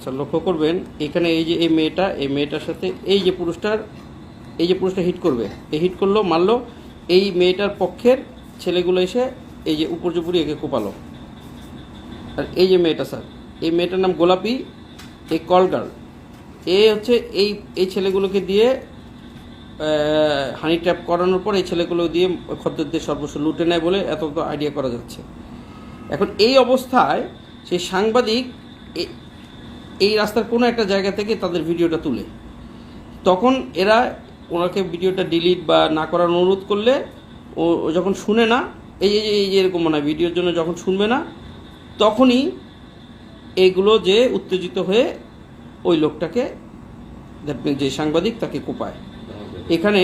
Sir লক্ষ্য করবেন, এখানে এই যে এই মেয়েটা, এই মেয়েটার সাথে এই যে পুরুষটার, এই যে পুরুষটা হিট করবে, এই হিট করল, মারলো, এই মেয়েটার পক্ষের ছেলেগুলো এসে এই যে উপর্যপুরি একে কোপালো। আর এই যে মেয়েটা স্যার এই মেয়েটার নাম গোলাপি এই কল গার্ল এ হচ্ছে এই এই ছেলেগুলোকে দিয়ে হানি ট্র্যাপ করানোর পর এই ছেলেগুলো দিয়ে খদ্দেরদের সর্বস্ব লুটে নেয় বলে এত আইডিয়া করা যাচ্ছে। এখন এই অবস্থায় সেই সাংবাদিক এই রাস্তার কোনো একটা জায়গা থেকে তাদের ভিডিওটা তুলে। তখন এরা ওনাকে ভিডিওটা ডিলিট বা না করার অনুরোধ করলে ও যখন শুনে না, এই যে এই যে এরকম মানে ভিডিওর জন্য যখন শুনবে না, তখনই এইগুলো যে উত্তেজিত হয়ে ওই লোকটাকে, যে সাংবাদিক তাকে কোপায়। এখানে